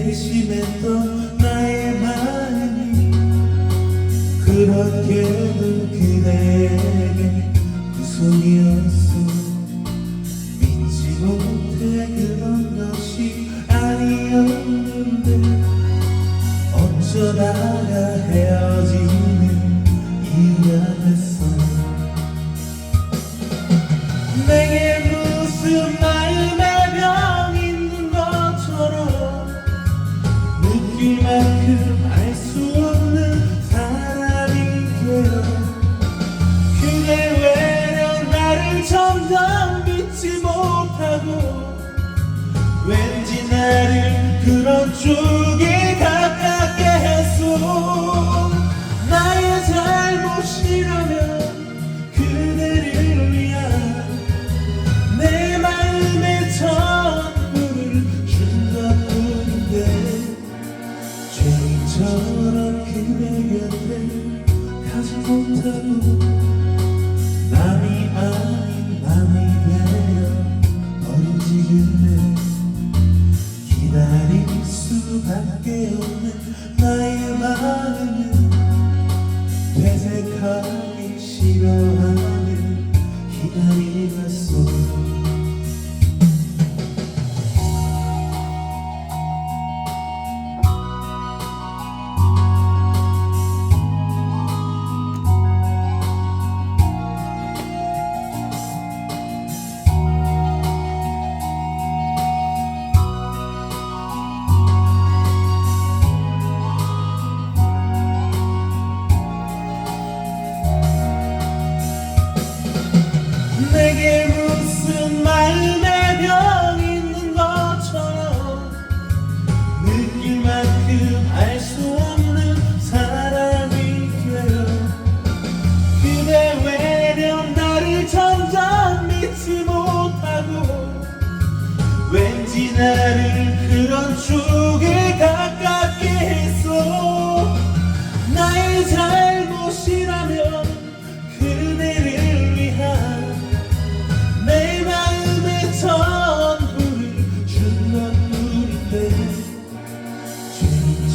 괘씸했던 나의 마음이 그렇게도 그대에게 구속이었어 나의 잘못이라면 그대를 위한 내 마음의 전부를 준 것뿐인데 죄인처럼 그대 곁에 가지 못하고 남이 아닌 남이 되어 버린 기다릴 수밖에 없는 나의 마음은 되새하기 싫어하는 기다리겠 내게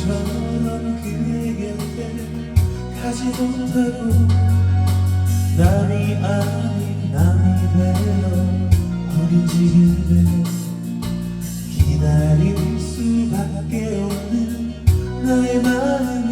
죄인처럼 그의 곁에 가지 못하고 남이 아닌 남이 되어 버린 지금에 기다릴 수밖에 없는 나의 마음